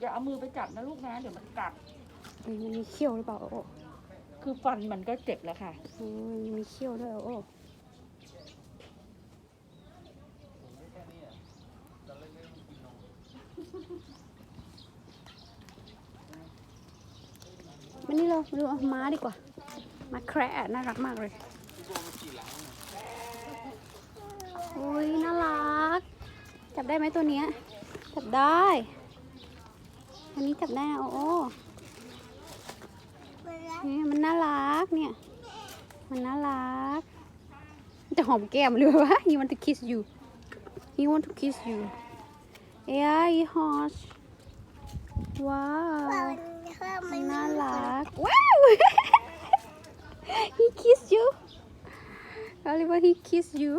อย่าเอามือไปจับนะลูกนะเดี๋ยวมันกัด เฮ้ยมันมีเขี้ยวหรือเปล่าโอ้คือฟันมันก็เจ็บแล้วค่ะ โอ้ยมีเขี้ยวด้วยโอ้มานี่เรามาดูเอาม้าดีกว่ามาแคระน่ารักมากเลย โอ้ยน่ารัก จับได้ไหมตัวเนี้ย จับได้ อันนี้จับได้นะโอ้โอ้เนี่ยมันน่ารักเนี่ย มันน่ารักจะหอมแก้มหรือวะ He want to kiss you He want to kiss you Yeah he hot ว้าวมันน่ารักว้าว He kiss you Oliver he kiss you